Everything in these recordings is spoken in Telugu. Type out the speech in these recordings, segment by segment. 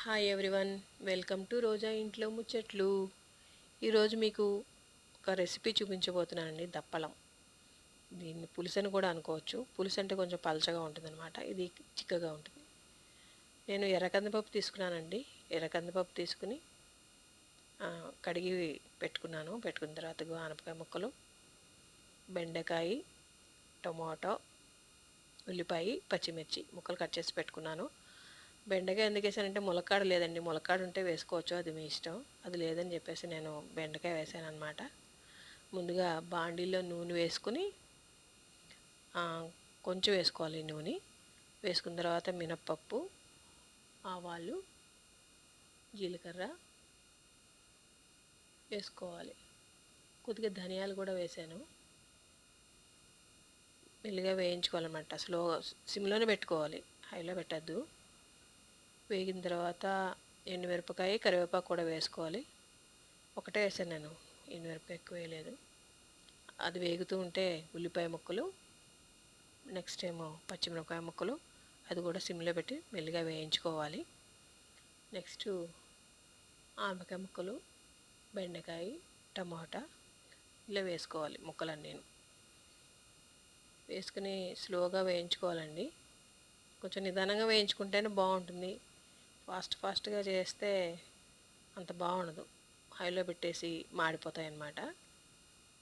Hi everyone welcome to Roja ఇంట్లో ముచ్చట్లు ఈరోజు మీకు ఒక రెసిపీ చూపించబోతున్నానండి దప్పలం. దీన్ని పులుసని కూడా అనుకోవచ్చు. పులుసు అంటే కొంచెం పలచగా ఉంటుందన్నమాట. ఇది చిక్కగా ఉంటుంది. నేను ఎర్రకందిపప్పు తీసుకున్నానండి. ఎర్రకందిపప్పు తీసుకుని కడిగి పెట్టుకున్నాను. పెట్టుకున్న తర్వాత ఆనపకాయ ముక్కలు బెండకాయ టొమాటో ఉల్లిపాయ పచ్చిమిర్చి ముక్కలు కట్ చేసి పెట్టుకున్నాను. బెండకాయ ఎందుకు వేసానంటే ములక్కాడ లేదండి. ములక్కాడ ఉంటే వేసుకోవచ్చు. అది మీ ఇష్టం. అది లేదని చెప్పేసి నేను బెండకాయ వేసాను అనమాట ముందుగా బాండీలో నూనె వేసుకుని కొంచెం వేసుకోవాలి నూనె. వేసుకున్న తర్వాత మినప్పప్పు ఆవాలు జీలకర్ర వేసుకోవాలి. కొద్దిగా ధనియాలు కూడా వేసాను. మెల్లిగా వేయించుకోవాలన్నమాట. స్లో సిమ్లోనే పెట్టుకోవాలి. హైలో పెట్టద్దు. వేగిన తర్వాత ఎండుమిరపకాయ కరివేపాకు కూడా వేసుకోవాలి. ఒకటే వేసాను నేను ఎండుమిరపకాయ ఎక్కువ వేయలేదు. అది వేగుతూ ఉంటే ఉల్లిపాయ ముక్కలు నెక్స్ట్ ఏమో పచ్చిమిరపకాయ ముక్కలు అది కూడా సిమ్లో పెట్టి మెల్లిగా వేయించుకోవాలి. నెక్స్ట్ ఆనపకాయ ముక్కలు బెండకాయ టమాటా ఇలా వేసుకోవాలి ముక్కలన్నీ. వేసుకుని స్లోగా వేయించుకోవాలండి. కొంచెం నిదానంగా వేయించుకుంటేనే బాగుంటుంది. ఫాస్ట్ ఫాస్ట్గా చేస్తే అంత బాగుండదు. హైలో పెట్టేసి మాడిపోతాయి అన్నమాట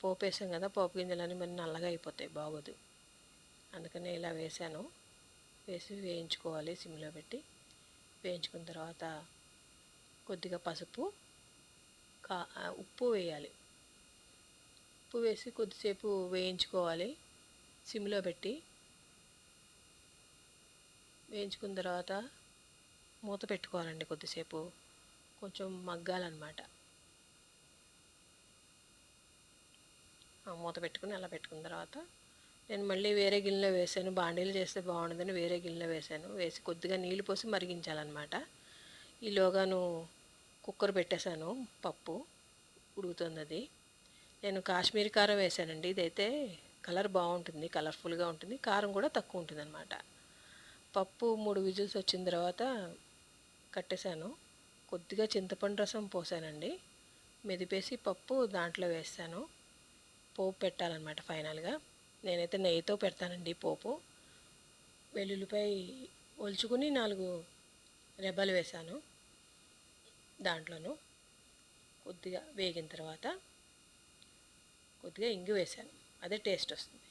పోపు వేసాం కదా పోపు గింజలన్నీ మరి నల్లగా అయిపోతాయి బాగోదు. అందుకని ఇలా వేసాను. వేసి వేయించుకోవాలి సిమ్లో పెట్టి. వేయించుకున్న తర్వాత కొద్దిగా పసుపు కా ఉప్పు వేయాలి. ఉప్పు వేసి కొద్దిసేపు వేయించుకోవాలి. సిమ్లో పెట్టి వేయించుకున్న తర్వాత మూత పెట్టుకోవాలండి కొద్దిసేపు. కొంచెం మగ్గాలన్నమాట. మూత పెట్టుకుని అలా పెట్టుకున్న తర్వాత నేను మళ్ళీ వేరే గిన్నెలో వేసాను. బాండీలు చేస్తే బాగుండదని వేరే గిన్నెలో వేసాను. వేసి కొద్దిగా నీళ్ళు పోసి మరిగించాలన్నమాట. ఈలోగాను కుక్కర్ పెట్టేశాను. పప్పు ఉడుకుతుంది అది నేను కాశ్మీరీ కారం వేసానండి. ఇదైతే కలర్ బాగుంటుంది. కలర్ఫుల్గా ఉంటుంది. కారం కూడా తక్కువ ఉంటుంది అనమాట పప్పు మూడు విజిల్స్ వచ్చిన తర్వాత కట్టేశాను. కొద్దిగా చింతపండు రసం పోసానండి. మెదిపేసి పప్పు దాంట్లో వేస్తాను. పోపు పెట్టాలన్నమాట ఫైనల్గా. నేనైతే నెయ్యితో పెడతానండి పోపు. వెల్లుల్లిపై ఒలుచుకుని నాలుగు రెబ్బలు వేశాను దాంట్లోనూ. కొద్దిగా వేగిన తర్వాత కొద్దిగా ఇంగు వేశాను అదే టేస్ట్ వస్తుంది.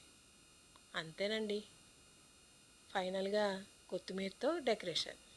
అంతేనండి. ఫైనల్గా కొత్తిమీరతో డెకరేషన్.